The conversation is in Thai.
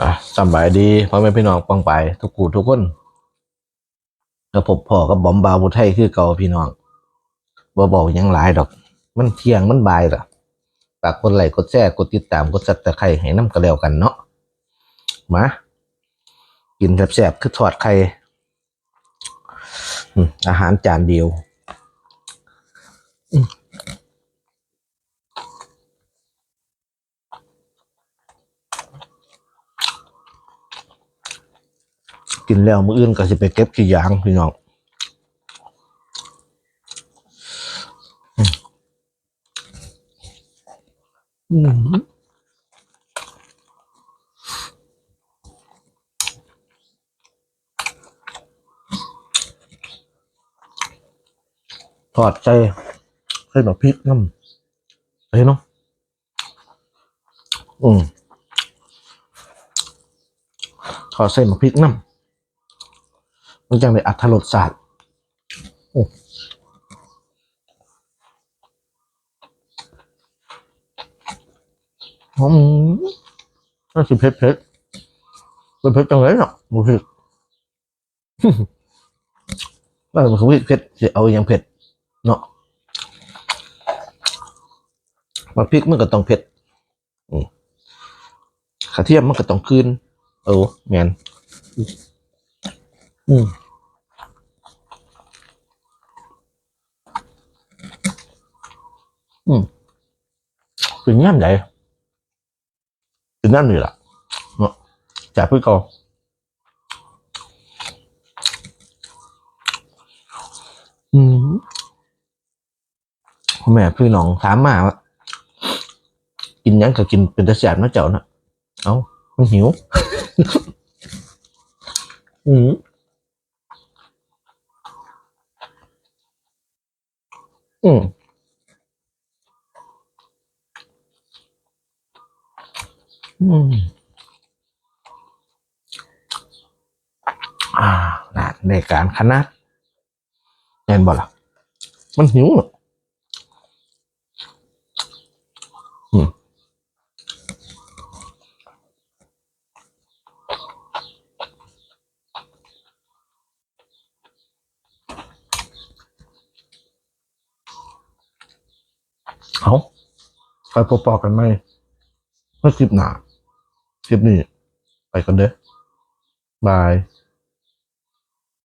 อะสบายดีพ่อแม่พี่น้องปังไป ทุกกูทุกคนแล้วผมพ่อกับบอมบาวบุไทยคือเก่าพี่น้องบ่บอกยังหลายดอก มันเที่ยงมันบ่ายล่ะฝากกดไลค์กดแชร์กดติดตามกดซับตะไคร้ให้น้ำกระแล้วกันเนาะมากินแซ่บๆคือทอดไข่อาหารจานเดียว กินแล้วมื้ออื่นก็สิไปเก็บขี้ยางพี่น้องอืมอืมทอดใจใส่ดอกพริกน้ำเฮ้ยเนาะอืมทอดใส่หมกพริกน้ำ มันจังได้อัตรสศาสตร์อ้หอมน่าสิเผ็ดเผ็ดเป็นเผ็ดจังเลยเนาะหมูเผ็ดว่ามันคือเผ็ดจะเอาอย่างเผ็ดเนาะมาพริกมันก็ต้องเผ็ดอืมกระเทียมมันก็ต้องคืนเออแมน อืมอืมเป็นย่ำใหญ่เป็นย่ำนี่แหละเนาะจากพี่กออืมแม่พี่น้องถามมาว่ากินยังก็กินเป็นตะแสบนะเจ้านะเอ้ามันหิว อืม อืมอืมอ่าในการคณะเห็นบ่ล่ะมันหิวเนอะ เอาไปพบปอกันไหมเมื่อคลิปหนาคลิปนี้ ไปกันเด้อบาย